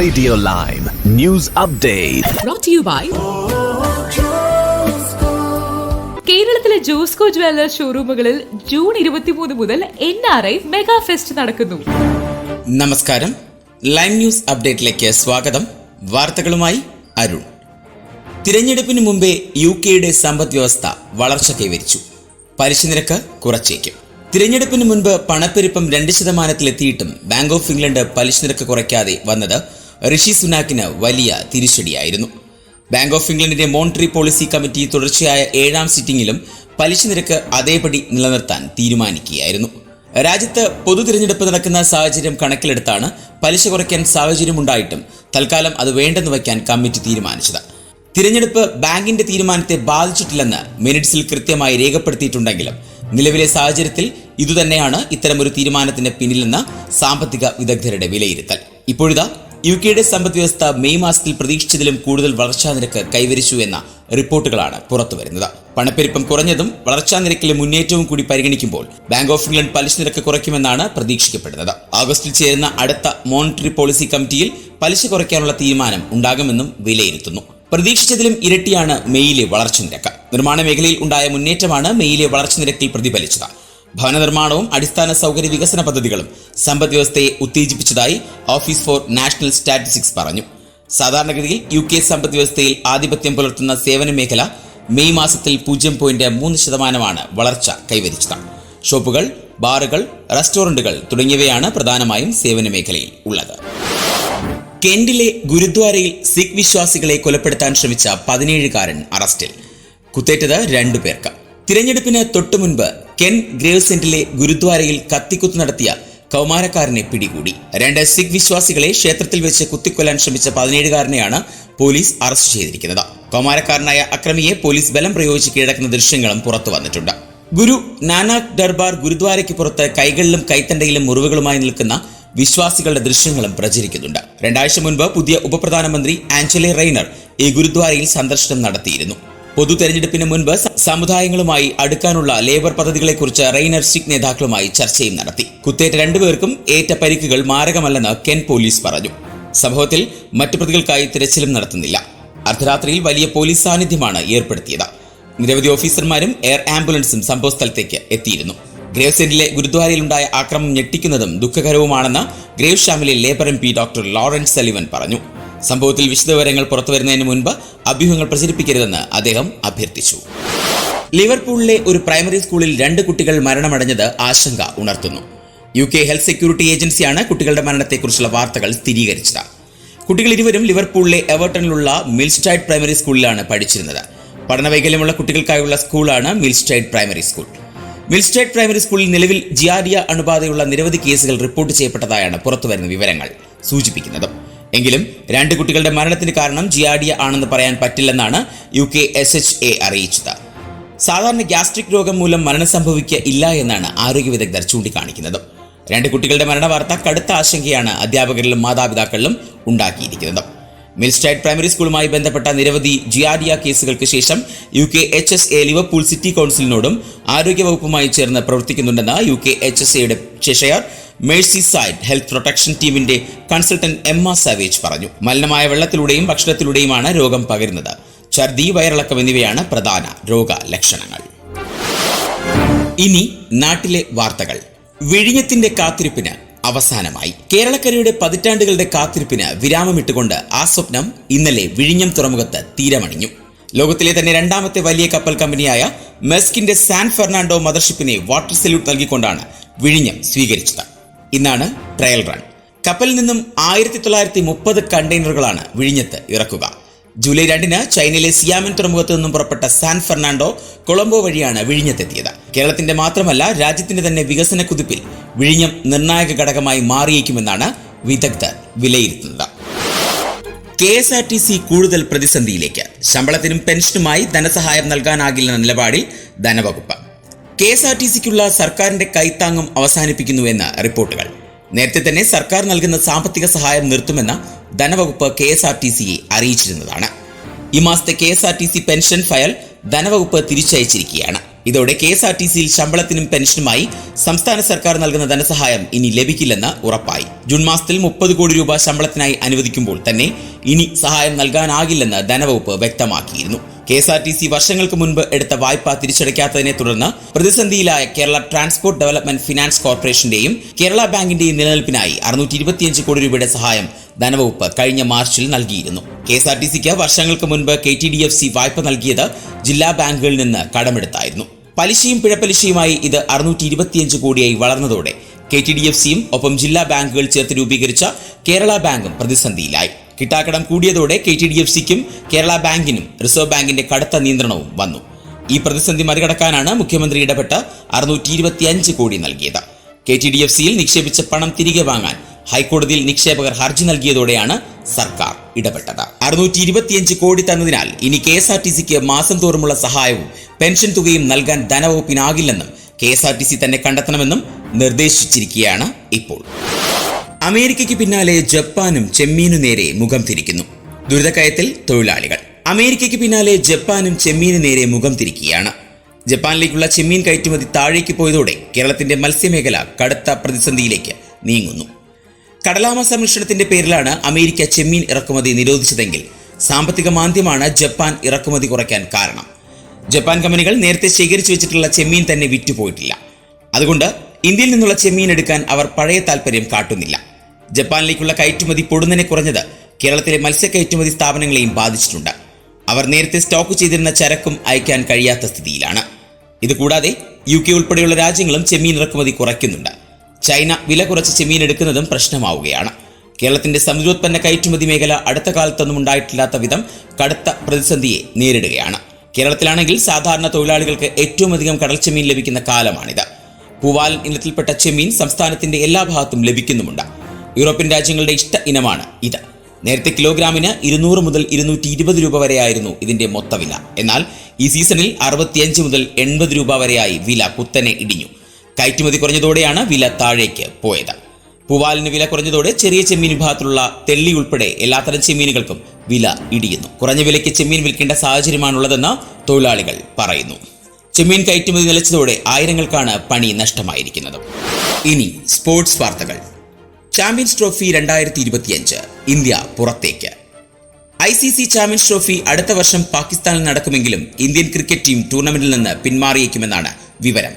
Radio Lime. News Update. brought to you by കേരളത്തിലെ Josco jewellers ഷോറൂമുകളിൽ June ഇരുപത്തിമൂന്ന് മുതൽ N R I mega fest നടക്കുന്നു. നമസ്കാരം. ലൈവ് ന്യൂസ് അപ്ഡേറ്റിലേക്ക് സ്വാഗതം. വാർത്തകളുമായി അരുൺ. തിരഞ്ഞെടുപ്പിന് മുമ്പേ യു കെയുടെ സമ്പദ് വ്യവസ്ഥ വളർച്ച കൈവരിച്ചു. പലിശ നിരക്ക് കുറച്ചേക്കും. തിരഞ്ഞെടുപ്പിന് മുൻപ് പണപ്പെരുപ്പം രണ്ട് ശതമാനത്തിലെത്തിയിട്ടും ബാങ്ക് ഓഫ് ഇംഗ്ലണ്ട് പലിശ നിരക്ക് കുറയ്ക്കാതെ വന്നത് ഋഷി സുനാക്കിന് വലിയ തിരിച്ചടിയായിരുന്നു. ബാങ്ക് ഓഫ് ഇംഗ്ലണ്ടിന്റെ മോണിറ്ററി പോളിസി കമ്മിറ്റി തുടർച്ചയായ ഏഴാം സിറ്റിംഗിലും പലിശ നിരക്ക് അതേപടി നിലനിർത്താൻ തീരുമാനിക്കുകയായിരുന്നു. രാജ്യത്ത് പൊതു തിരഞ്ഞെടുപ്പ് നടക്കുന്ന സാഹചര്യം കണക്കിലെടുത്താണ് പലിശ കുറയ്ക്കാൻ സാഹചര്യമുണ്ടായിട്ടും തൽക്കാലം അത് വേണ്ടെന്ന് വയ്ക്കാൻ കമ്മിറ്റി തീരുമാനിച്ചത്. തിരഞ്ഞെടുപ്പ് ബാങ്കിന്റെ തീരുമാനത്തെ ബാധിച്ചിട്ടില്ലെന്ന് മിനിറ്റ്സിൽ കൃത്യമായി രേഖപ്പെടുത്തിയിട്ടുണ്ടെങ്കിലും നിലവിലെ സാഹചര്യത്തിൽ ഇതുതന്നെയാണ് ഇത്തരമൊരു തീരുമാനത്തിന് പിന്നിലെന്ന സാമ്പത്തിക വിദഗ്ധരുടെ വിലയിരുത്തൽ. ഇപ്പോഴിതാ യു കെയുടെ സമ്പദ് വ്യവസ്ഥ മെയ് മാസത്തിൽ പ്രതീക്ഷിച്ചതിലും കൂടുതൽ വളർച്ചാ നിരക്ക് കൈവരിച്ചു എന്ന റിപ്പോർട്ടുകളാണ് പുറത്തുവരുന്നത് പണപ്പെരുപ്പം കുറഞ്ഞതും വളർച്ചാ നിരക്കിലെ മുന്നേറ്റവും കൂടി പരിഗണിക്കുമ്പോൾ ബാങ്ക് ഓഫ് ഇംഗ്ലണ്ട് പലിശ നിരക്ക് കുറയ്ക്കുമെന്നാണ് പ്രതീക്ഷിക്കപ്പെടുന്നത്. ആഗസ്റ്റിൽ ചേരുന്ന അടുത്ത മോണിറ്ററി പോളിസി കമ്മിറ്റിയിൽ പലിശ കുറയ്ക്കാനുള്ള തീരുമാനം ഉണ്ടാകുമെന്നും വിലയിരുത്തുന്നു. പ്രതീക്ഷിച്ചതിലും ഇരട്ടിയാണ് മെയ്യിലെ വളർച്ച നിരക്ക്. നിർമ്മാണ മേഖലയിൽ ഉണ്ടായ മുന്നേറ്റമാണ് മെയ്യിലെ വളർച്ച നിരക്കിൽ പ്രതിഫലിച്ചത്. ഭവന നിർമ്മാണവും അടിസ്ഥാന സൗകര്യ വികസന പദ്ധതികളും സമ്പദ് വ്യവസ്ഥയെ ഉത്തേജിപ്പിച്ചതായി ഓഫീസ് ഫോർ നാഷണൽ സ്റ്റാറ്റിസ്റ്റിക്സ് പറഞ്ഞു. സാധാരണഗതിയിൽ യു കെ സമ്പദ് വ്യവസ്ഥയിൽ ആധിപത്യം പുലർത്തുന്ന സേവന മേഖല മെയ് മാസത്തിൽ പൂജ്യം പോയിന്റ് മൂന്ന് ശതമാനമാണ് വളർച്ച കൈവരിച്ചത്. ഷോപ്പുകൾ ബാറുകൾ റെസ്റ്റോറന്റുകൾ തുടങ്ങിയവയാണ് പ്രധാനമായും സേവന മേഖലയിൽ ഉള്ളത്. കെന്റിലെ ഗുരുദ്വാരയിൽ സിഖ് വിശ്വാസികളെ കൊലപ്പെടുത്താൻ ശ്രമിച്ച പതിനേഴുകാരൻ അറസ്റ്റിൽ. കുത്തേറ്റത് രണ്ടു പേർക്ക് തിരഞ്ഞെടുപ്പിന് തൊട്ടുമുൻപ് കെൻ ഗ്രേവ്സെന്റിലെ ഗുരുദ്വാരയിൽ കത്തിക്കുത്തു നടത്തിയ കൗമാരക്കാരനെ പിടികൂടി. രണ്ട് സിഖ് വിശ്വാസികളെ ക്ഷേത്രത്തിൽ വെച്ച് കുത്തിക്കൊല്ലാൻ ശ്രമിച്ച പതിനേഴുകാരനെയാണ് പോലീസ് അറസ്റ്റ് ചെയ്തിരിക്കുന്നത്. കൗമാരക്കാരനായ അക്രമിയെ പോലീസ് ബലം പ്രയോഗിച്ച് കീഴടക്കുന്ന ദൃശ്യങ്ങളും പുറത്തു വന്നിട്ടുണ്ട്. ഗുരു നാനാക് ദർബാർ ഗുരുദ്വാരയ്ക്ക് പുറത്ത് കൈകളിലും കൈത്തണ്ടയിലും മുറിവുകളുമായി നിൽക്കുന്ന വിശ്വാസികളുടെ ദൃശ്യങ്ങളും പ്രചരിക്കുന്നുണ്ട്. രണ്ടാഴ്ച മുൻപ് പുതിയ ഉപപ്രധാനമന്ത്രി ആഞ്ചലി റെയ്നർ ഈ ഗുരുദ്വാരയിൽ സന്ദർശനം നടത്തിയിരുന്നു. പൊതു തെരഞ്ഞെടുപ്പിന് മുൻപ് സമുദായങ്ങളുമായി അടുക്കാനുള്ള ലേബർ പദ്ധതികളെക്കുറിച്ച് റെയ്നർ സിഖ് നേതാക്കളുമായി ചർച്ചയും നടത്തി. കുത്തേറ്റ രണ്ടുപേർക്കും ഏറ്റ പരിക്കുകൾ മാരകമല്ലെന്ന് കെൻ പോലീസ് പറഞ്ഞു. സംഭവത്തിൽ മറ്റു പ്രതികൾക്കായി തിരച്ചിലും നടത്തുന്നില്ല. അർദ്ധരാത്രിയിൽ വലിയ പോലീസ് സാന്നിധ്യമാണ് ഏർപ്പെടുത്തിയത്. നിരവധി ഓഫീസർമാരും എയർ ആംബുലൻസും സംഭവസ്ഥലത്തേക്ക് എത്തിയിരുന്നു. ഗ്രേവ് സെന്റിലെ ഗുരുദ്വാരയിലുണ്ടായ ആക്രമണം ഞെട്ടിക്കുന്നതും ദുഃഖകരവുമാണെന്ന് ഗ്രേവ് ഷാമിലെ Labour M P doctor Lawrence Sullivan പറഞ്ഞു. സംഭവത്തിൽ വിശദവിവരങ്ങൾ പുറത്തുവരുന്നതിന് മുൻപ് അഭ്യൂഹങ്ങൾ പ്രചരിപ്പിക്കരുതെന്ന് അദ്ദേഹം അഭ്യർത്ഥിച്ചു. ലിവർപൂളിലെ ഒരു പ്രൈമറി സ്കൂളിൽ രണ്ട് കുട്ടികൾ മരണമടഞ്ഞത് ആശങ്ക ഉണർത്തുന്നു. യു കെ ഹെൽത്ത് സെക്യൂരിറ്റി ഏജൻസിയാണ് കുട്ടികളുടെ മരണത്തെക്കുറിച്ചുള്ള വാർത്തകൾ സ്ഥിരീകരിച്ചത്. കുട്ടികൾ ഇരുവരും ലിവർപൂളിലെ എവർട്ടണിലുള്ള മിൽസ്റ്റൈഡ് പ്രൈമറി സ്കൂളിലാണ് പഠിച്ചിരുന്നത്. പഠനവൈകല്യമുള്ള കുട്ടികൾക്കായുള്ള സ്കൂളാണ് Millstead primary school. Millstead primary സ്കൂളിൽ നിലവിൽ ജിയാരിയ അണുബാധയുള്ള നിരവധി കേസുകൾ റിപ്പോർട്ട് ചെയ്യപ്പെട്ടതായാണ് പുറത്തുവരുന്ന വിവരങ്ങൾ സൂചിപ്പിക്കുന്നത്. എങ്കിലും രണ്ട് കുട്ടികളുടെ മരണത്തിന് കാരണം ജിയാഡിയ ആണെന്ന് പറയാൻ പറ്റില്ലെന്നാണ് U K S H A അറിയിച്ചത്. സാധാരണ ഗ്യാസ്ട്രിക് രോഗം മൂലം മരണം സംഭവിക്കുക ഇല്ല എന്നാണ് ആരോഗ്യ വിദഗ്ധർ ചൂണ്ടിക്കാണിക്കുന്നത്. രണ്ട് കുട്ടികളുടെ മരണവാർത്ത കടുത്ത ആശങ്കയാണ് അധ്യാപകരിലും മാതാപിതാക്കളിലും ഉണ്ടാക്കിയിരിക്കുന്നത്. മിൽസ്റ്റൈഡ് പ്രൈമറി സ്കൂളുമായി ബന്ധപ്പെട്ട നിരവധി ജിയാഡിയ കേസുകൾക്ക് ശേഷം U K H S A Liverpool City കൗൺസിലിനോടും ആരോഗ്യവകുപ്പുമായി ചേർന്ന് പ്രവർത്തിക്കുന്നുണ്ടെന്ന് യു കെ എച്ച് എസ് എയുടെ Cheshire Merseyside health protection ടീമിന്റെ കൺസൾട്ടന്റ് എം എമ്മ സാവേജ് പറഞ്ഞു. മലിനമായ വെള്ളത്തിലൂടെയും ഭക്ഷണത്തിലൂടെയുമാണ് രോഗം പകരുന്നത്. ഛർദി വയറിളക്കം എന്നിവയാണ് പ്രധാന രോഗലക്ഷണങ്ങൾ. ഇനി നാട്ടിലെ വാർത്തകൾ. വിഴിഞ്ഞത്തിന്റെ കാത്തിരിപ്പിന് അവസാനമായി. കേരളക്കരയുടെ പതിറ്റാണ്ടുകളുടെ കാത്തിരിപ്പിന് വിരാമമിട്ടുകൊണ്ട് ആ സ്വപ്നം ഇന്നലെ വിഴിഞ്ഞം തുറമുഖത്ത് തീരമണിഞ്ഞു. ലോകത്തിലെ തന്നെ രണ്ടാമത്തെ വലിയ കപ്പൽ കമ്പനിയായ മെസ്കിന്റെ സാൻ ഫെർണാണ്ടോ മദർഷിപ്പിനെ വാട്ടർ സല്യൂട്ട് നൽകിക്കൊണ്ടാണ് വിഴിഞ്ഞം സ്വീകരിച്ചത്. ഇന്നാണ് ട്രയൽ റൺ. കപ്പലിൽ നിന്നും ആയിരത്തി തൊള്ളായിരത്തി മുപ്പത് കണ്ടെയ്നറുകളാണ് വിഴിഞ്ഞത്ത് ഇറക്കുക. ജൂലൈ രണ്ടിന് ചൈനയിലെ സിയാമൻ തുറമുഖത്ത് നിന്നും പുറപ്പെട്ട സാൻ ഫെർണാണ്ടോ കൊളംബോ വഴിയാണ് വിഴിഞ്ഞത്തെത്തിയത്. കേരളത്തിന്റെ മാത്രമല്ല രാജ്യത്തിന്റെ തന്നെ വികസന കുതിപ്പിൽ വിഴിഞ്ഞം നിർണായക ഘടകമായി മാറിയേക്കുമെന്നാണ് വിദഗ്ധർ വിലയിരുത്തുന്നത്. K S R T C കൂടുതൽ പ്രതിസന്ധിയിലേക്ക്. ശമ്പളത്തിനും പെൻഷനുമായി ധനസഹായം നൽകാനാകില്ലെന്ന നിലപാടിൽ ധനവകുപ്പ്. കെ എസ് ആർ ടി സിക്കുള്ള സർക്കാരിന്റെ കൈത്താങ്ങും അവസാനിപ്പിക്കുന്നുവെന്ന് റിപ്പോർട്ടുകൾ. നേരത്തെ തന്നെ സർക്കാർ നൽകുന്ന സാമ്പത്തിക സഹായം നിർത്തുമെന്ന് ധനവകുപ്പ് കെ എസ് ആർ ടി സിയെ അറിയിച്ചിരുന്നതാണ്. ഈ മാസത്തെ K S R T C pension file ധനവകുപ്പ് തിരിച്ചയച്ചിരിക്കുകയാണ്. ഇതോടെ കെ എസ് ആർ ടി സിയിൽ ശമ്പളത്തിനും പെൻഷനുമായി സംസ്ഥാന സർക്കാർ നൽകുന്ന ധനസഹായം ഇനി ലഭിക്കില്ലെന്ന് ഉറപ്പായി. ജൂൺ മാസത്തിൽ മുപ്പത് കോടി രൂപ ശമ്പളത്തിനായി അനുവദിക്കുമ്പോൾ തന്നെ ഇനി സഹായം നൽകാനാകില്ലെന്ന് ധനവകുപ്പ് വ്യക്തമാക്കിയിരുന്നു. K S R T C വർഷങ്ങൾക്ക് മുൻപ് എടുത്ത വായ്പ തിരിച്ചടയ്ക്കാത്തതിനെ തുടർന്ന് പ്രതിസന്ധിയിലായ കേരള ട്രാൻസ്പോർട്ട് ഡെവലപ്മെന്റ് ഫിനാൻസ് കോർപ്പറേഷന്റെയും കേരള ബാങ്കിന്റെയും നിലനിൽപ്പിനായി അറുന്നൂറ്റി ഇരുപത്തിയഞ്ച് കോടി രൂപയുടെ സഹായം ധനവകുപ്പ് കഴിഞ്ഞ മാർച്ചിൽ നൽകിയിരുന്നു. കെ എസ് ആർ ടി സിക്ക് വർഷങ്ങൾക്ക് മുൻപ് K T D F C വായ്പ നൽകിയത് ജില്ലാ ബാങ്കുകളിൽ നിന്ന് കടമെടുത്തായിരുന്നു. പലിശയും പിഴപ്പലിശയുമായി ഇത് അറുന്നൂറ്റി ഇരുപത്തിയഞ്ച് കോടിയായി വളർന്നതോടെ കെ ടി ഡി എഫ് സിയും ഒപ്പം ജില്ലാ ബാങ്കുകൾ ചേർത്ത് രൂപീകരിച്ച കേരള ബാങ്കും പ്രതിസന്ധിയിലായി. കിട്ടാക്കടം കൂടിയതോടെ കെ ടി ഡി എഫ് സിക്കും കേരള ബാങ്കിനും റിസർവ് ബാങ്കിന്റെ കടുത്ത നിയന്ത്രണവും വന്നു. ഈ പ്രതിസന്ധി മറികടക്കാനാണ് മുഖ്യമന്ത്രി ഇടപെട്ട് അറുന്നൂറ്റി ഇരുപത്തിയഞ്ച് കോടി നൽകിയത്. കെ ടി ഡി എഫ് സിയിൽ നിക്ഷേപിച്ച പണം തിരികെ വാങ്ങാൻ ഹൈക്കോടതിയിൽ നിക്ഷേപകർ ഹർജി നൽകിയതോടെയാണ് സർക്കാർ ഇടപെട്ടത്. അറുന്നൂറ്റി ഇരുപത്തിയഞ്ച് കോടി തന്നതിനാൽ ഇനി കെ എസ് ആർ ടി സിക്ക് മാസം തോറുമുള്ള സഹായവും പെൻഷൻ തുകയും നൽകാൻ ധനവകുപ്പിനാകില്ലെന്നും K S R T C തന്നെ കണ്ടെത്തണമെന്നും നിർദ്ദേശിച്ചിരിക്കുകയാണ് ഇപ്പോൾ. അമേരിക്കയ്ക്ക് പിന്നാലെ ജപ്പാനും ചെമ്മീനു നേരെ മുഖം തിരിക്കുന്നു. ദുരിതക്കയത്തിൽ തൊഴിലാളികൾ. അമേരിക്കയ്ക്ക് പിന്നാലെ ജപ്പാനും ചെമ്മീനു നേരെ മുഖം തിരിക്കുകയാണ്. ജപ്പാനിലേക്കുള്ള ചെമ്മീൻ കയറ്റുമതി താഴേക്ക് പോയതോടെ കേരളത്തിന്റെ മത്സ്യമേഖല കടുത്ത പ്രതിസന്ധിയിലേക്ക് നീങ്ങുന്നു. കടലാമ സംരക്ഷണത്തിന്റെ പേരിലാണ് അമേരിക്ക ചെമ്മീൻ ഇറക്കുമതി നിരോധിച്ചതെങ്കിൽ സാമ്പത്തിക മാന്ദ്യമാണ് ജപ്പാൻ ഇറക്കുമതി കുറയ്ക്കാൻ കാരണം. ജപ്പാൻ കമ്പനികൾ നേരത്തെ ശേഖരിച്ചു വെച്ചിട്ടുള്ള ചെമ്മീൻ തന്നെ വിറ്റുപോയിട്ടില്ല. അതുകൊണ്ട് ഇന്ത്യയിൽ നിന്നുള്ള ചെമ്മീൻ എടുക്കാൻ അവർ പഴയ താല്പര്യം കാട്ടുന്നില്ല. ജപ്പാനിലേക്കുള്ള കയറ്റുമതി പൊടുന്നനെ കുറഞ്ഞത് കേരളത്തിലെ മത്സ്യ കയറ്റുമതി സ്ഥാപനങ്ങളെയും ബാധിച്ചിട്ടുണ്ട്. അവർ നേരത്തെ സ്റ്റോക്ക് ചെയ്തിരുന്ന ചരക്കും അയക്കാൻ കഴിയാത്ത സ്ഥിതിയിലാണ്. ഇതുകൂടാതെ യു കെ ഉൾപ്പെടെയുള്ള രാജ്യങ്ങളും ചെമ്മീൻ ഇറക്കുമതി കുറയ്ക്കുന്നുണ്ട്. ചൈന വില കുറച്ച് ചെമ്മീൻ എടുക്കുന്നതും പ്രശ്നമാവുകയാണ്. കേരളത്തിന്റെ സമുദ്രോത്പന്ന കയറ്റുമതി മേഖല അടുത്ത കാലത്തൊന്നും ഉണ്ടായിട്ടില്ലാത്ത വിധം കടുത്ത പ്രതിസന്ധിയെ നേരിടുകയാണ്. കേരളത്തിലാണെങ്കിൽ സാധാരണ തൊഴിലാളികൾക്ക് ഏറ്റവും അധികം കടൽ ചെമ്മീൻ ലഭിക്കുന്ന കാലമാണിത്. പൂവാലൻ ഇനത്തിൽപ്പെട്ട ചെമ്മീൻ സംസ്ഥാനത്തിന്റെ എല്ലാ ഭാഗത്തും ലഭിക്കുന്നുമുണ്ട്. യൂറോപ്യൻ രാജ്യങ്ങളുടെ ഇഷ്ട ഇനമാണ് ഇത്. നേരത്തെ കിലോഗ്രാമിന് ഇരുന്നൂറ് മുതൽ ഇരുന്നൂറ്റി ഇരുപത് രൂപ വരെയായിരുന്നു ഇതിന്റെ മൊത്തവില. എന്നാൽ ഈ സീസണിൽ അറുപത്തിയഞ്ച് മുതൽ എൺപത് രൂപ വരെയായി വില കുത്തനെ ഇടിഞ്ഞു. കയറ്റുമതി കുറഞ്ഞതോടെയാണ് വില താഴേക്ക് പോയത്. പൂവാലിന് വില കുറഞ്ഞതോടെ ചെറിയ ചെമ്മീൻ വിഭാഗത്തിലുള്ള തെള്ളി ഉൾപ്പെടെ എല്ലാത്തരം ചെമ്മീനുകൾക്കും വില ഇടിയുന്നു. കുറഞ്ഞ വിലയ്ക്ക് ചെമ്മീൻ വിൽക്കേണ്ട സാഹചര്യമാണുള്ളതെന്ന് തൊഴിലാളികൾ പറയുന്നു. ചെമ്മീൻ കയറ്റുമതി നിലച്ചതോടെ ആയിരങ്ങൾക്കാണ് പണി നഷ്ടമായിരിക്കുന്നത്. ഇനി സ്പോർട്സ് വാർത്തകൾ. ചാമ്പ്യൻസ് ട്രോഫി രണ്ടായിരത്തി ഇരുപത്തിയഞ്ച് ഇന്ത്യ പുറത്തേക്ക്. I C C champions trophy അടുത്ത വർഷം പാകിസ്ഥാനിൽ നടക്കുമെങ്കിലും ഇന്ത്യൻ ക്രിക്കറ്റ് ടീം ടൂർണമെന്റിൽ നിന്ന് പിന്മാറിയേക്കുമെന്നാണ് വിവരം.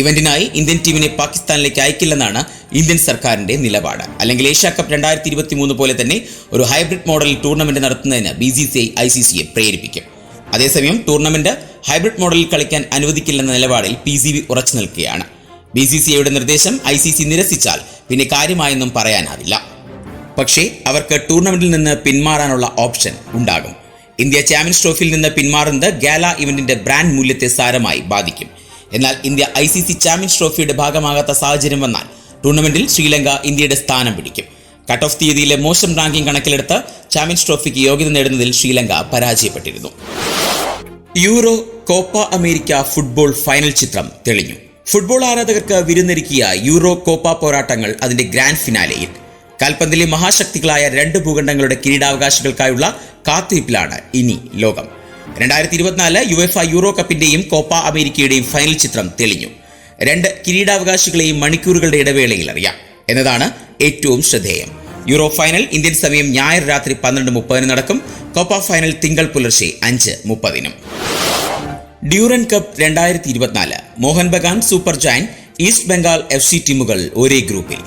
ഇവന്റിനായി ഇന്ത്യൻ ടീമിനെ പാകിസ്ഥാനിലേക്ക് അയക്കില്ലെന്നാണ് ഇന്ത്യൻ സർക്കാരിന്റെ നിലപാട്. അല്ലെങ്കിൽ ഏഷ്യ കപ്പ് രണ്ടായിരത്തി ഇരുപത്തി മൂന്ന് പോലെ തന്നെ ഒരു ഹൈബ്രിഡ് മോഡലിൽ ടൂർണമെന്റ് നടത്തുന്നതിന് B C C I C സിയെ പ്രേരിപ്പിക്കും. അതേസമയം ടൂർണമെന്റ് ഹൈബ്രിഡ് മോഡലിൽ കളിക്കാൻ അനുവദിക്കില്ലെന്ന നിലപാടിൽ പി സി ബി ഉറച്ചു നിൽക്കുകയാണ്. ബി സി സി ഐയുടെ നിർദ്ദേശം ഐ സി സി നിരസിച്ചാൽ പിന്നെ കാര്യമായൊന്നും പറയാനാവില്ല. പക്ഷേ അവർക്ക് ടൂർണമെന്റിൽ നിന്ന് പിന്മാറാനുള്ള ഓപ്ഷൻ ഉണ്ടാകും. ഇന്ത്യ ചാമ്പ്യൻസ് ട്രോഫിയിൽ നിന്ന് പിന്മാറുന്നത് ഗാല ഇവന്റിന്റെ ബ്രാൻഡ് മൂല്യത്തെ സാരമായി ബാധിക്കും. എന്നാൽ India I C C champions ട്രോഫിയുടെ ഭാഗമാകാത്ത സാഹചര്യം വന്നാൽ ടൂർണമെന്റിൽ ശ്രീലങ്ക ഇന്ത്യയുടെ സ്ഥാനം പിടിക്കും. കട്ട് ഓഫ് തീയതിയിലെ മോശം റാങ്കിംഗ് കണക്കിലെടുത്ത് ചാമ്പ്യൻസ് ട്രോഫിക്ക് യോഗ്യത നേടുന്നതിൽ ശ്രീലങ്ക പരാജയപ്പെട്ടിരുന്നു. Euro Copa America football final ചിത്രം തെളിഞ്ഞു. ഫുട്ബോൾ ആരാധകർക്ക് വിരുന്നൊരുക്കിയ യൂറോ കോപ്പ പോരാട്ടങ്ങൾ അതിന്റെ ഗ്രാൻഡ് ഫിനാലെയിൽ. കാൽപന്തിലെ മഹാശക്തികളായ രണ്ട് ഭൂഖണ്ഡങ്ങളുടെ കിരീടാവകാശികൾക്കായുള്ള കാത്തിരിപ്പിലാണ് ഇനി ലോകം. രണ്ടായിരത്തി ഇരുപത്തിനാല് യു എഫ് യൂറോ കപ്പിന്റെയും കോപ്പ അമേരിക്കയുടെയും ഫൈനൽ ചിത്രം തെളിഞ്ഞു. രണ്ട് കിരീടാവകാശികളെയും മണിക്കൂറുകളുടെ ഇടവേളയിൽ അറിയാം. എന്നതാണ് ഏറ്റവും ശ്രദ്ധേയം. യൂറോ ഫൈനൽ ഇന്ത്യൻ സമയം ഞായർ രാത്രി പന്ത്രണ്ട് മുപ്പതിന് നടക്കും. കോപ്പ ഫൈനൽ തിങ്കൾ പുലർച്ചെ അഞ്ച് മുപ്പതിനും. ഡ്യൂറൻ കപ്പ് രണ്ടായിരത്തി ഇരുപത്തിനാല് Mohun Bagan super giant East Bengal F C ടീമുകൾ ഒരേ ഗ്രൂപ്പിൽ.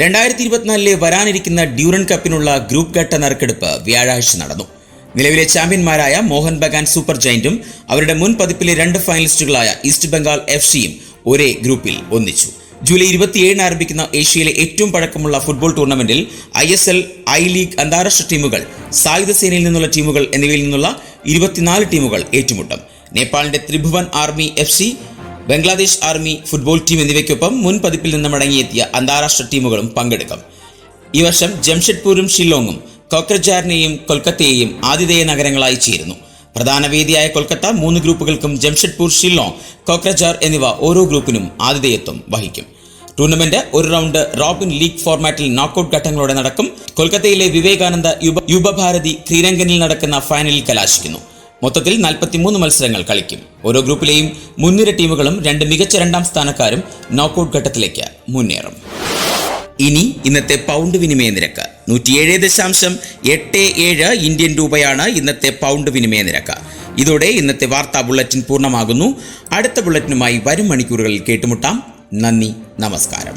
രണ്ടായിരത്തി ഇരുപത്തിനാലിലെ വരാനിരിക്കുന്ന ഡ്യൂറൻ കപ്പിനുള്ള ഗ്രൂപ്പ് ഘട്ട നറുക്കെടുപ്പ് വ്യാഴാഴ്ച നടന്നു. നിലവിലെ ചാമ്പ്യന്മാരായ മോഹൻ ബഗാൻ സൂപ്പർ ജയന്റും അവരുടെ മുൻ പതിപ്പിലെ രണ്ട് ഫൈനലിസ്റ്റുകളായ ഈസ്റ്റ് ബംഗാൾ എഫ് സിയും ഒരേ ഗ്രൂപ്പിൽ ഒന്നിച്ചു. ജൂലൈ ഇരുപത്തിയേഴിന് ആരംഭിക്കുന്ന ഏഷ്യയിലെ ഏറ്റവും പഴക്കമുള്ള ഫുട്ബോൾ ടൂർണമെന്റിൽ I S L I league അന്താരാഷ്ട്ര ടീമുകൾ സായുധ സേനയിൽ നിന്നുള്ള ടീമുകൾ എന്നിവയിൽ നിന്നുള്ള ഇരുപത്തിനാല് ടീമുകൾ ഏറ്റുമുട്ടും. നേപ്പാളിന്റെ Tribhuvan army F C Bangladesh army football team എന്നിവയ്ക്കൊപ്പം മുൻപതിപ്പിൽ നിന്ന് മടങ്ങിയെത്തിയ അന്താരാഷ്ട്ര ടീമുകളും പങ്കെടുക്കും. ഈ വർഷം ജംഷഡ്പൂരും ഷില്ലോങ്ങും കോക്രജാറിനെയും കൊൽക്കത്തയെയും ആതിഥേയ നഗരങ്ങളായി ചേരുന്നു. പ്രധാന വേദിയായ കൊൽക്കത്ത മൂന്ന് ഗ്രൂപ്പുകൾക്കും ജംഷഡ്പൂർ ഷില്ലോങ് കോക്രജാർ എന്നിവ ഓരോ ഗ്രൂപ്പിനും ആതിഥേയത്വം വഹിക്കും. ടൂർണമെന്റ് ഒരു റൗണ്ട് റോബിൻ ലീഗ് ഫോർമാറ്റിൽ നോക്കൌട്ട് ഘട്ടങ്ങളോടെ നടക്കും. കൊൽക്കത്തയിലെ വിവേകാനന്ദ യുവ യുവഭാരതി ക്രീരംഗനിൽ നടക്കുന്ന ഫൈനലിൽ കലാശിക്കുന്നു. മൊത്തത്തിൽ 43 മത്സരങ്ങൾ കളിക്കും. ഓരോ ഗ്രൂപ്പിലെയും മുൻനിര ടീമുകളും രണ്ട് മികച്ച രണ്ടാം സ്ഥാനക്കാരും നോക്കൌട്ട് ഘട്ടത്തിലേക്ക് മുന്നേറും. ഇനി ഇന്നത്തെ പൗണ്ട് വിനിമയ നിരക്ക് നൂറ്റിയേഴ് ദശാംശം എട്ട് ഏഴ് ഇന്ത്യൻ രൂപയാണ് ഇന്നത്തെ പൗണ്ട് വിനിമയ നിരക്ക്. ഇതോടെ ഇന്നത്തെ വാർത്താ ബുള്ളറ്റിൻ പൂർണമാകുന്നു. അടുത്ത ബുള്ളറ്റിനുമായി വരും മണിക്കൂറുകളിൽ കേട്ടുമുട്ടാം. നന്ദി നമസ്കാരം.